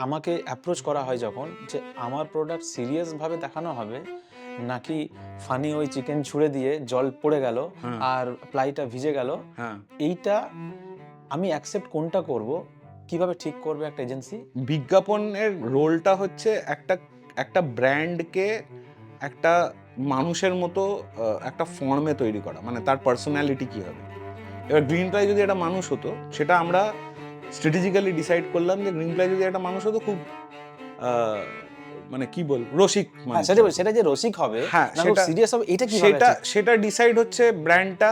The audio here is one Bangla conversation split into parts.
আমাকে অ্যাপ্রোচ করা হয় যখন যে আমার প্রোডাক্ট সিরিয়াসভাবে দেখানো হবে নাকি ফানি ওই চিকেন ছুঁড়ে দিয়ে জল পড়ে গেল হ্যাঁ। আর প্লাইটা ভিজে গেল হ্যাঁ। এইটা আমি অ্যাকসেপ্ট কোনটা করব কীভাবে ঠিক করবে একটা এজেন্সি বিজ্ঞাপনের রোলটা হচ্ছে একটা একটা ব্র্যান্ডকে একটা মানুষের মতো একটা ফর্মে তৈরি করা মানে তার পার্সোনালিটি কি হবে। এবার গ্রিন প্লাই যদি একটা মানুষ হতো সেটা আমরা স্ট্র্যাটেজিক্যালি ডিসাইড করলাম যে গ্রিন প্লাই যদি একটা মানুষ হতো খুব আহ, মানে কি বল রসিক হ্যাঁ মানুষ সেটা সেটা যে রসিক হবে হ্যাঁ, সেটা- সিরিয়াস হবে এটা কি সেটা সেটা ডিসাইড হচ্ছে ব্র্যান্ডটা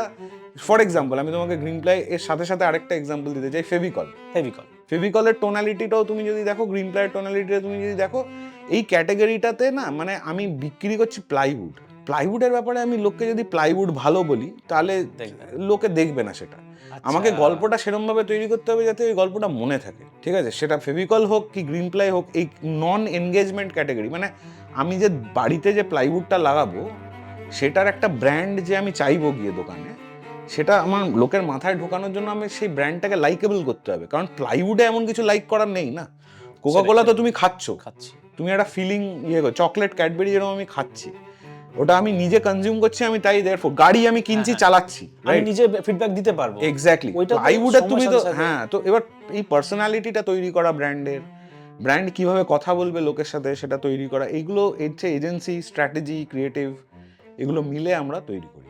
ফর এক্সাম্পল আমি তোমাকে গ্রিন প্লাই এর সাথে সাথে আরেকটা এক্সাম্পল দিতে চাই ফেভিকল ফেভিকল ফেভিকলের টোনালিটিটাও তুমি যদি দেখো গ্রিন প্লাইয়ের টোনালিটিটা তুমি যদি দেখো এই ক্যাটাগরিটাতে না মানে আমি বিক্রি করছি প্লাইউড প্লাইউডের ব্যাপারে আমি লোককে যদি প্লাইউড ভালো বলি তাহলে। লোকে দেখবে না সেটা। আচ্ছা। আমাকে গল্পটা সেরমভাবে তৈরি করতে হবে যাতে ওই গল্পটা মনে থাকে ঠিক আছে? সেটা ফেভিকল হোক কি গ্রিন প্লাই হোক এই নন এনগেজমেন্ট ক্যাটাগরি মানে আমি যে বাড়িতে যে প্লাইউডটা লাগাবো সেটার একটা ব্র্যান্ড যে আমি চাইব গিয়ে দোকানে সেটা আমার লোকের মাথায় ঢোকানোর জন্য আমি সেই ব্র্যান্ডটাকে লাইকেবল করতে হবে। কারণ প্লাইউডে এমন কিছু লাইক করার নেই না। কোকা কোলা তো তুমি খাচ্ছ। খাচ্ছি। তুমি একটা ফিলিং ইয়ে চকলেট ক্যাডবেরি যেরকম আমি খাচ্ছি। ওটা আমি নিজে কনজিউম করছি আমি তাই দেয়ার গাড়ি আমি কিনছি হ্যাঁ, চালাচ্ছি আমি নিজে ফিডব্যাক দিতে পারব। এক্স্যাক্টলি প্লাইউডের তুমি তো হ্যাঁ তো এবার এই পার্সোনালিটিটা তৈরি করা ব্র্যান্ডের ব্র্যান্ড কীভাবে কথা বলবে লোকের সাথে সেটা তৈরি করা এইগুলো এর চেয়ে এজেন্সি স্ট্র্যাটেজি ক্রিয়েটিভ এগুলো মিলে আমরা তৈরি করি